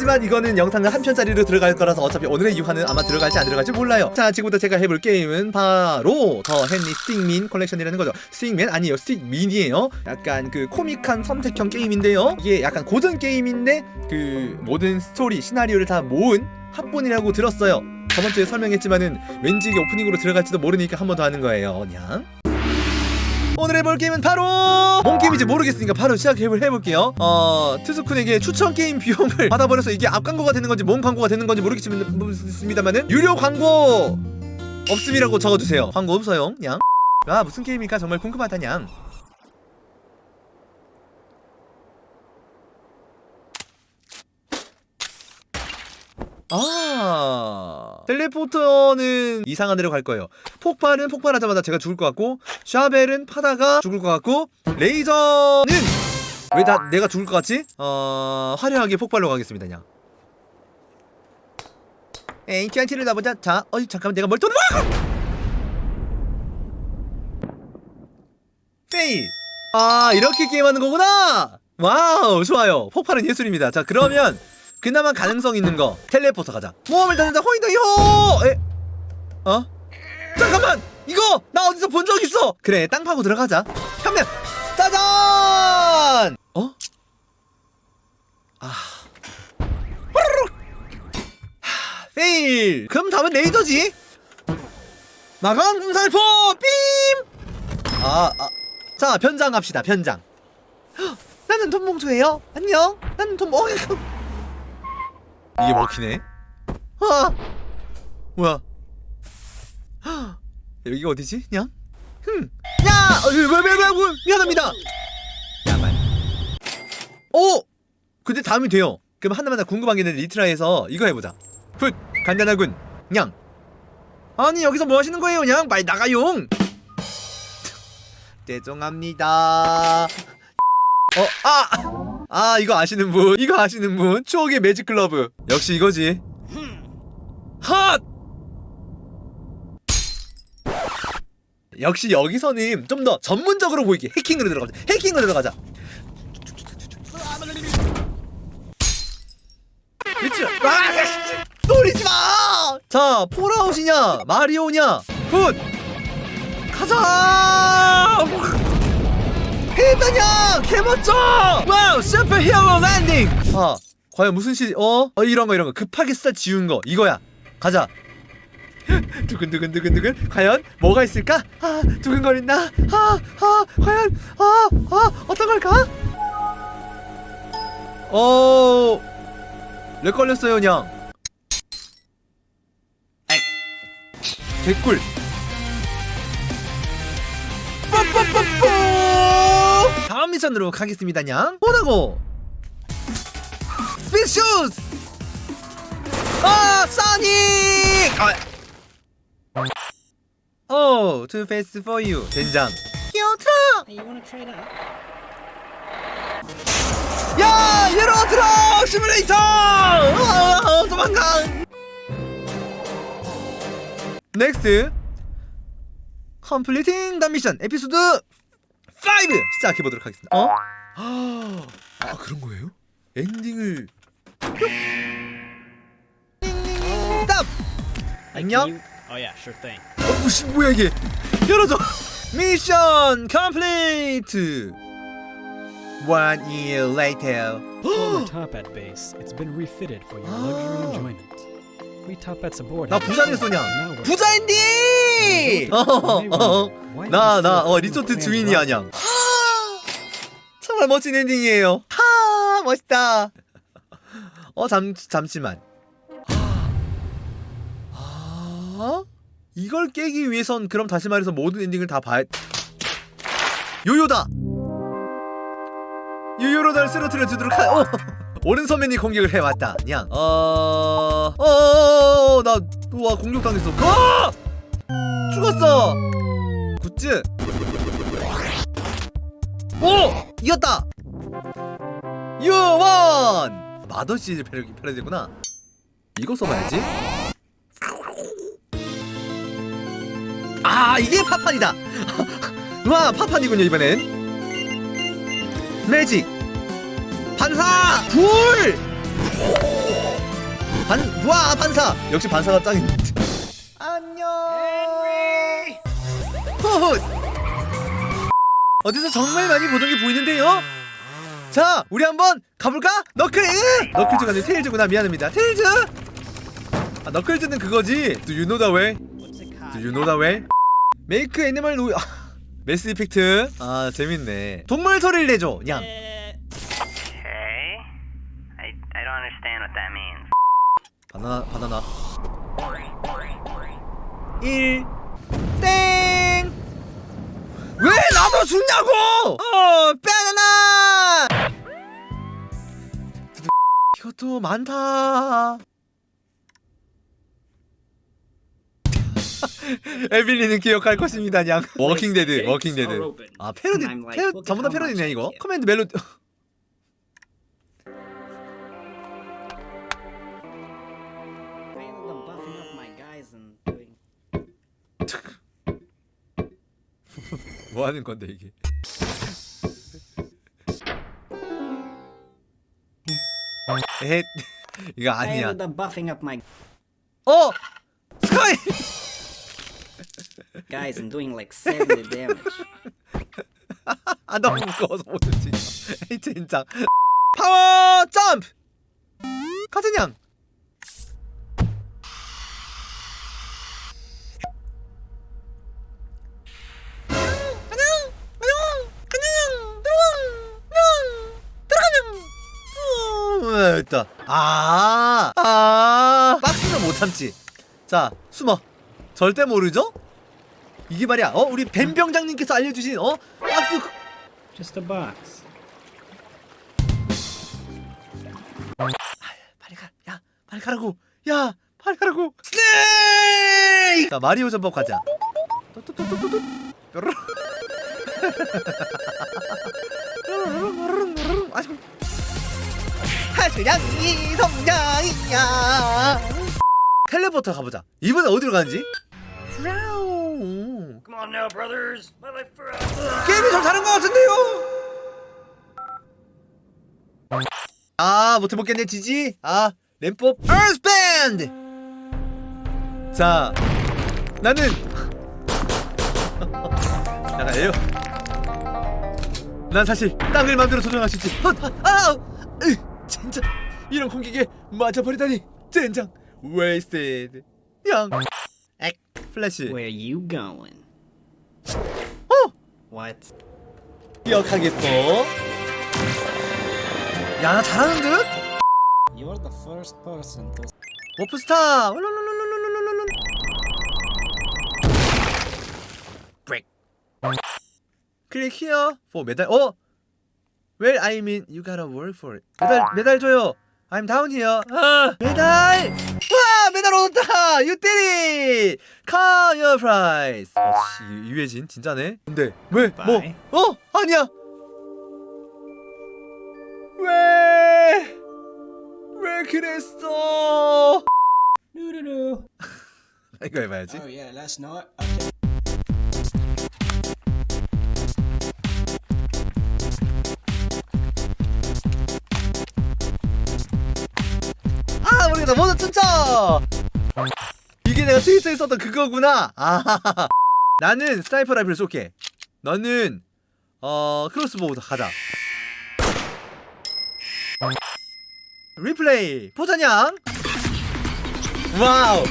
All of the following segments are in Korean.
하시지만 이거는 영상은 한 편짜리로 들어갈 거라서 어차피 오늘의 유화는 아마 들어갈지 안 들어갈지 몰라요. 자, 지금부터 제가 해볼 게임은 바로 더 헨리 스틱민 컬렉션이라는 거죠. 스틱맨 아니에요. 스틱민이에요. 약간 그 코믹한 선택형 게임인데요. 이게 약간 고전 게임인데 그 모든 스토리 시나리오를 다 모은 합본이라고 들었어요. 저번 주에 설명했지만은 왠지 이게 오프닝으로 들어갈지도 모르니까 한 번 더 하는 거예요. 그냥. 오늘 해볼 게임은 바로 뭔 게임인지 모르겠으니까 바로 시작해볼 해볼게요. 어 트스쿤에게 추천 게임 비용을 받아버려서 이게 앞 광고가 되는 건지 뭔 광고가 되는 건지 모르겠습니다만은 유료 광고 없음이라고 적어주세요. 광고 없어요, 냥. 아 무슨 게임일까 정말 궁금하다, 냥. 아 텔레포터는 이상한 데로 갈 거예요. 폭발은 폭발하자마자 제가 죽을 것 같고 샤벨은 파다가 죽을 것 같고 레이저는 왜 다 내가 죽을 것 같지? 어 화려하게 폭발로 가겠습니다 그냥. 에이 TNT를 놔보자. 자 어이 잠깐만 내가 뭘 또... 페일 아 이렇게 게임하는 거구나! 와우 좋아요. 폭발은 예술입니다. 자 그러면 그나마 가능성 있는 거. 텔레포터 가자. 모험을 다닌다 호이다요 에? 어? 잠깐만! 이거! 나 어디서 본 적 있어! 그래 땅 파고 들어가자. 현명 짜잔! 어? 아. 페일. 그럼 다음은 레이더지. 마감 공살포 빔! 아, 아. 자 변장 갑시다 변장. 헉, 나는 돈봉투예요. 안녕. 나는 돈 어, 이게 먹히네 아 뭐야 헉, 여기가 어디지 냥 흠. 야! 어, 왜, 왜, 왜, 왜, 왜, 미안합니다. 야만. 오! 근데 다음이 돼요. 그럼 하나마다 궁금한 게 있는데 리트라에서 이거 해보자. 훗! 간단하군. 냥. 아니, 여기서 뭐 하시는 거예요, 냥? 빨리 나가용! 죄송합니다. 어, 아! 아, 이거 아시는 분. 이거 아시는 분. 추억의 매직 클러브. 역시 이거지. 핫! 역시 여기서는 좀 더 전문적으로 보이게 해킹으로 들어가자. 해킹으로 들어가자. 아, 씨, 노리지 마. 자, 폴아웃이냐, 마리오냐, 굿. 가자. 해다냐, 개멋져. 와우, 슈퍼 히어로 랜딩. 아, 과연 무슨 시? 어, 어 이런 거 이런 거 급하게 써 지운 거 이거야. 가자. 두근두근두근두근 과연 뭐가 있을까? 아 두근거린다 아, 아 과연 아, 아 어떤 걸까? 어... 렉 걸렸어요 그냥 액 개꿀 뽀뽀뽀뽀 다음 미션으로 가겠습니다 냥 뭐라고 스피슈즈 아 사닉 아 Oh, too fast for you. 된장. up? 야, 예로 트럭 시뮬레이터. 어, 도망가. 넥스트. 컴플리팅 더 미션 에피소드 5 시작해 보도록 하겠습니다. 어? 아, 그런 거예요? 엔딩을 스탑. 안녕. Oh yeah, sure thing. 어, 무시 뭐야 이게? 열어줘. 미션 컴플리트. One year later. Former Toppat base. It's been refitted for your luxury enjoyment. We. 나 have 부자 been 됐어냐? now we're- 부자 엔딩. 어나 나 어, 리조트 주인이 아냐. 정말 멋진 엔딩이에요. 하 멋있다. 어 잠 잠시만. 아 이걸 깨기 위해선 그럼 다시 말해서 모든 엔딩을 다 봐야. 요요다. 요요로 날 쓰러뜨려 주도록 하. 어. 오른손맨이 공격을 해왔다. 냥. 어. 어. 나와 공격 당했어. 어! 죽었어. 굿즈. 오! 이겼다. 유원. 마더시 패러기 패러디구나. 이거 써봐야지. 아 이게 파판이다. 와 파판이군요 이번엔. 매직. 반사. 불. 반, 와 반사! 역시 반사가 짱이 안녕! 호호! 어디서 정말 많이 보던 게 보이는데요? 자 우리 한번 가볼까? 너클 너클즈가 아니라 테일즈구나. 미안합니다. 테일즈! 아 너클즈는 그거지. Do you know the way? Do you know the way? 메이크 애니멀 노 메스 이펙트 아 재밌네. 동물 소리를 내줘 양 Eh, Okay. I, I don't understand what that means. 바나나 바나나 1 땡! 왜 나도 죽냐고! 어, 바나나! 이것도 많다. 에빌리는 기억할 것입니다, 양. 워킹 데드, 워킹 데드. 아, 패러디, 패러, 전부 다 패러디네, 이거. 커맨드 멜로디. 뭐 하는 건데, 이게? 에헷, 이거 아니야. ended up buffing up my 어! 스카이! guys and doing like 70 damage. 아 너무 무거워서 못했지 에이 젠장 파워 점프 카즈냥 있다. 아, 아, 박스는 못 참지. 자, 숨어. 절대 모르죠? 이게 말이야. 어, 우리 벤 병장님께서 알려주신 어, 박스 Just a box. 빨리 가. 야, 빨리 가라고. 야, 빨리 가라고. 스네이크! 자, 마리오 전법 가자. 또또또또또. 뾰로롱. 아이고. 하수량이 성장이야. 텔레포터 가보자. 이번에 어디로 가는지? 프라우. Come on now, brothers. My life forever. 게임이 좀 다른 것 같은데요? 아 못해먹겠네 지지 아 램법 얼스밴드 자 나는 약간 에요 난 사실 땅을 만들어 조정할 수 있지 헛, 아, 으, 진짜 이런 공격에 맞아버리다니 젠장 웨이스테드 양 액 플래시 Where you going? 어 What? 기억하겠어 야 잘하는 듯 You're the first person to. 워프스타 룰룰룰룰룰룰룰. 브레이크 클릭 히어 for 메달 어 Well I mean you gotta work for it 메달 메달 줘요 I'm down here 아 메달 와 메달 얻었다 You did it Come your prize 어씨 이회진 진짜네 근데 왜 뭐 Bye. 어 아니야 왜 왜 그랬어 Doo-doo-doo. 이거 해봐야지 Oh yeah, last night. 아 모르겠다 모두 춤춰 이게 내가 트위터에 썼던 그거구나. 아 나는 스나이퍼 라이플 쏠게. 너는 어 크로스보우 가자. 리플레이. 포자냥 와우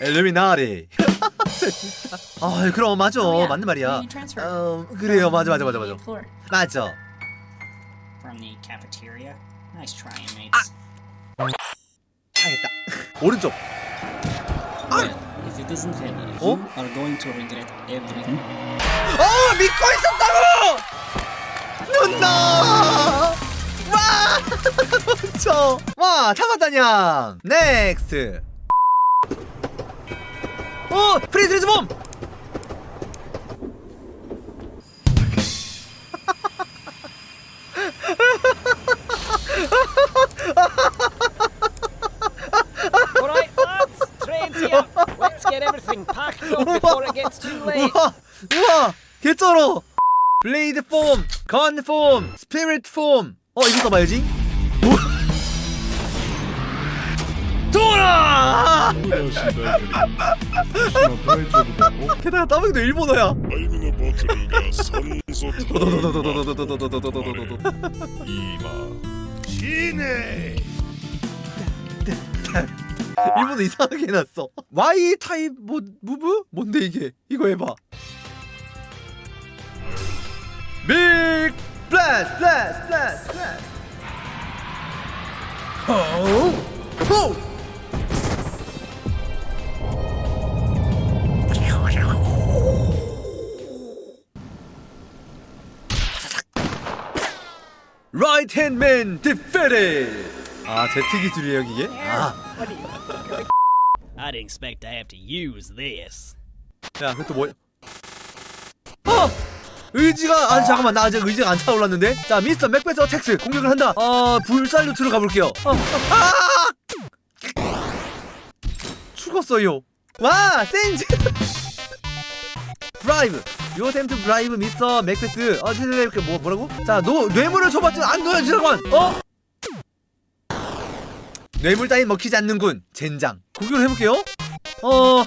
엘루미나리. 아 그럼 맞아 Oh. 맞는 말이야. 어 그래요 맞아 맞아 맞아 맞아. 맞아 From the cafeteria. Nice trying, mates. 하겠다 오른쪽 Well, if it isn't heavy, Oh? you are going to regret everything. 어 믿고 있었다고 누나 와 멈춰 와 잡았다냥 넥스트 어! 프리드리스 봄! Alright, lads, train's here. Let's get everything packed up before it gets too late. 우와! 우와! 개쩔어! 블레이드 폼, 건 폼, 스피릿 폼. 어, 이거 써봐야지. 우와. 돌아! 게다가 따봉이도 일본어야. 일본어 이상하게 났어. Y 타입 뭐 무브? 뭔데 이게? 이거 해봐. 빅 플래시 플래시 플래시 플래시. 호우 호우. Man defeated. 아 제트 기술이에요 이게? 아. I didn't expect to have to use this. 야, 그것도 뭐야? 어! 의지가 아니 잠깐만 나 아직 의지가 안 차올랐는데 자 미스터 맥베스 텍스 공격을 한다 어 불살루트로 가볼게요 어, 어, 아! 죽었어요 와 센즈 브라이브 요 템트 브라이브 미스터 맥베스 어 네, 이렇게 뭐 뭐라고 자 노, 뇌물을 줘봤지 안 놓여지더건 어 뇌물 따윈 먹히지 않는군 젠장 공격을 해볼게요 어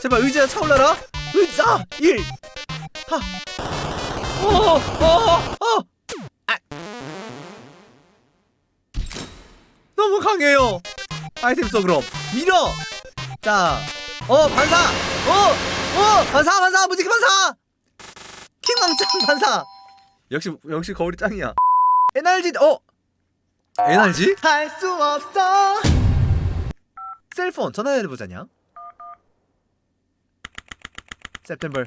제발 의지가 차올라라 의자 1 하. 어, 어, 어. 아. 너무 강해요. 아이템 써 그럼 밀어. 자, 어 반사, 어, 어 반사, 반사, 무지개 반사. 킹왕짱 반사. 역시 역시 거울이 짱이야. NRG, 어, NRG? 할 수 없어. 셀폰 전화해 보자냐. September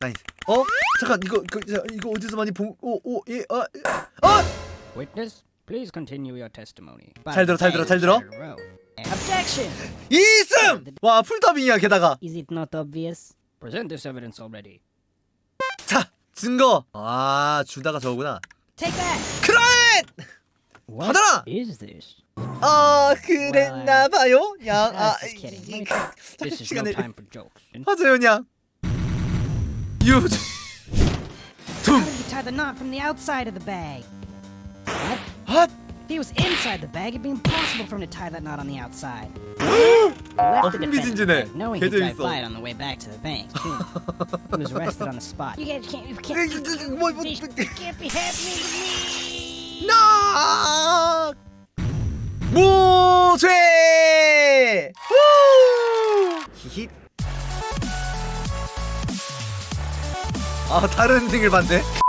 9th. 어? 잠깐 이거 그, 저, 이거 어디서 많이 본오오예 어, 어? Witness, please continue your testimony. 잘 들어, 잘 들어, 잘 들어. Objection! 이승! 와 풀더빙이야 게다가 Is it not obvious? Present this evidence already. 자 증거 아 주다가 저거구나 Take that! 크라잇 What 받아라! is this? 아 그랬나 봐요 I 양 아, just kidding. Let me try. This is no 시간을 time for jokes. 하세요 냥유 How did you tie the knot from the outside of the bag? 핫 If he was inside the bag, it'd be impossible for him to tie that knot on the outside. 흥미진진해. there, knowing he'd 개재밌어. drive by it on the way back to the bank. too. he was arrested on the spot. You guys can't, you can't, you can't, 뭐, 뭐, this can't be happening to me. 나 무죄 후! 히히 아 다른 등을 봤네 어?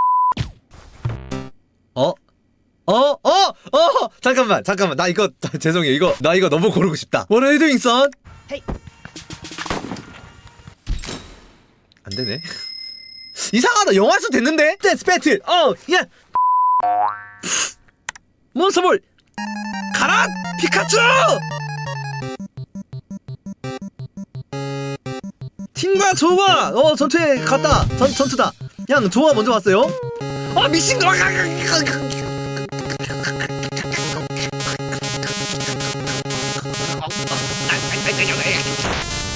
어? 어? 어? 잠깐만 잠깐만 나 이거 죄송해요 이거 나 이거 너무 고르고 싶다 What are you doing son? Hey. 안 되네 이상하다 영화에서 됐는데? 배틀 어 예. 몬스터볼 가라 피카츄 팀과 조와 어 전투에 갔다 전 전투다 그냥 조와 먼저 왔어요 아 미친 거